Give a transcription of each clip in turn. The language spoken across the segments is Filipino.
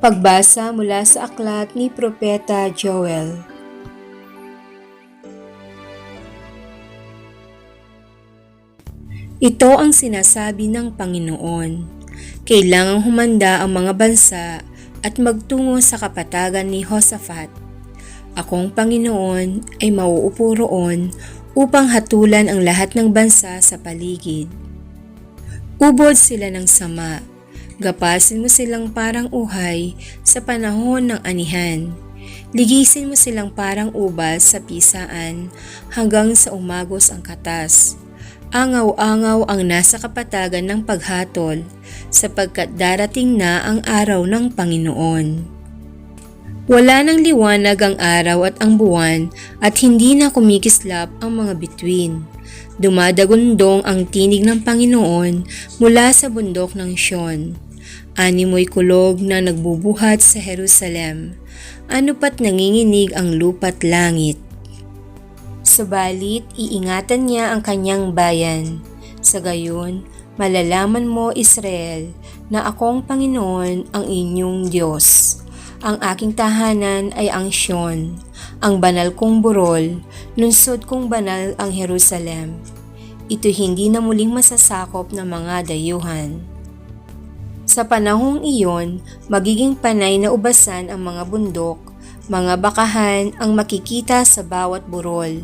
Pagbasa mula sa aklat ni Propeta Joel. Ito ang sinasabi ng Panginoon. Kailangang humanda ang mga bansa at magtungo sa kapatagan ni Hosafat. Akong Panginoon ay mauupo roon upang hatulan ang lahat ng bansa sa paligid. Ubod sila ng sama. Gapasin mo silang parang uhay sa panahon ng anihan. Ligisin mo silang parang ubas sa pisaan hanggang sa umagos ang katas. Angaw-angaw ang nasa kapatagan ng paghatol sapagkat darating na ang araw ng Panginoon. Wala nang liwanag ang araw at ang buwan at hindi na kumikislap ang mga bituin. Dumadagundong ang tinig ng Panginoon mula sa bundok ng Sion. Animoy kulog na nagbubuhat sa Jerusalem. Ano pat nanginginig ang lupa't langit. Subalit, iingatan niya ang kanyang bayan. Sa gayon, malalaman mo, Israel, na akong Panginoon ang inyong Diyos. Ang aking tahanan ay ang Sion, ang banal kong burol, lungsod kong banal ang Jerusalem. Ito hindi na muling masasakop ng mga dayuhan. Sa panahong iyon, magiging panay na ubasan ang mga bundok, mga bakahan ang makikita sa bawat burol.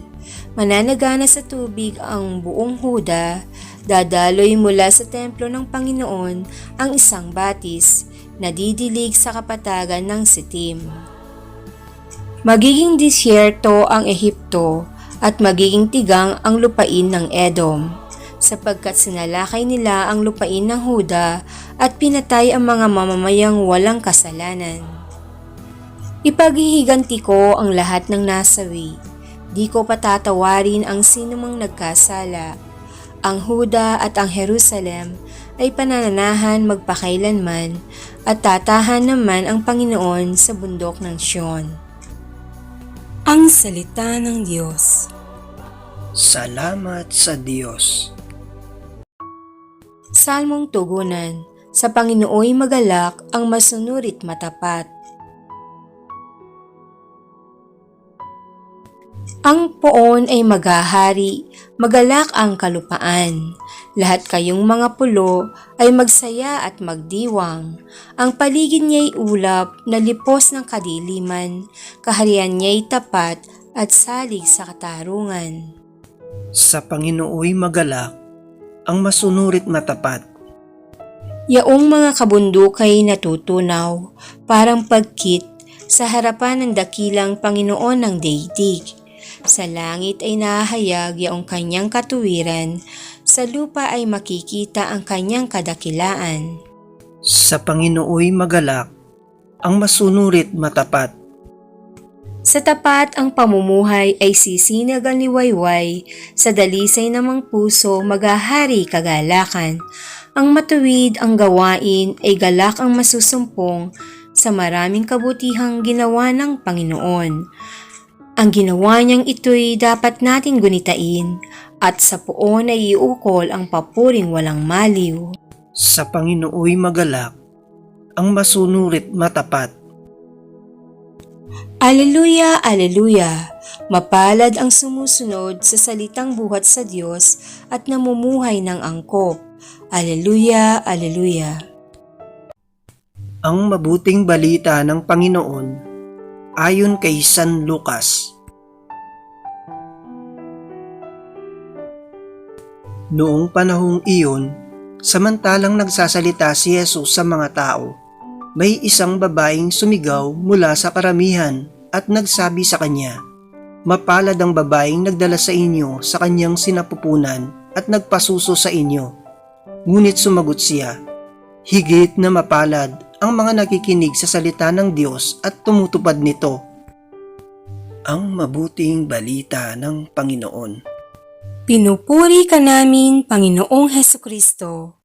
Mananagana sa tubig ang buong Huda, dadaloy mula sa templo ng Panginoon ang isang batis na didilig sa kapatagan ng sitim. Magiging disyerto ang Ehipto at magiging tigang ang lupain ng Edom, sapagkat sinalakay nila ang lupain ng Huda at pinatay ang mga mamamayang walang kasalanan. Ipaghihiganti ko ang lahat ng nasawi. Di ko patatawarin ang sinumang nagkasala. Ang Huda at ang Jerusalem ay panananahan magpakailanman at tatahan naman ang Panginoon sa bundok ng Sion. Ang Salita ng Diyos Salamat sa Diyos. Salmong Tugunan Sa Panginooy magalak ang masunurit matapat. Ang poon ay maghahari, magalak ang kalupaan. Lahat kayong mga pulo ay magsaya at magdiwang. Ang paligid niya'y ulap na lipos ng kadiliman, kaharian niya'y tapat at salig sa katarungan. Sa Panginooy magalak, ang masunurit matapat. Yaong mga kabundukay natutunaw, parang pagkit sa harapan ng dakilang Panginoon ng daigdig. Sa langit ay nahayag yaong kanyang katuwiran, sa lupa ay makikita ang kanyang kadakilaan. Sa Panginooy magalak, ang masunurit matapat. Sa tapat ang pamumuhay ay sisinag ang liwayway, sa dalisay namang puso maghahari kagalakan. Ang matuwid ang gawain ay galak ang masusumpong sa maraming kabutihang ginawa ng Panginoon. Ang ginawa niyang ito'y dapat natin gunitain at sa poon ay iukol ang papuring walang maliw. Sa Panginooy magalak, ang masunurit matapat. Aleluya, aleluya! Mapalad ang sumusunod sa salitang buhat sa Diyos at namumuhay ng angkop. Aleluya, aleluya! Ang mabuting balita ng Panginoon ayon kay San Lucas. Noong panahong iyon, samantalang nagsasalita si Jesus sa mga tao, may isang babaeng sumigaw mula sa karamihan at nagsabi sa kanya, Mapalad ang babaeng nagdala sa inyo sa kanyang sinapupunan at nagpasuso sa inyo. Ngunit sumagot siya, Higit na mapalad ang mga nakikinig sa salita ng Diyos at tumutupad nito. Ang mabuting balita ng Panginoon. Pinupuri ka namin, Panginoong Heso Kristo.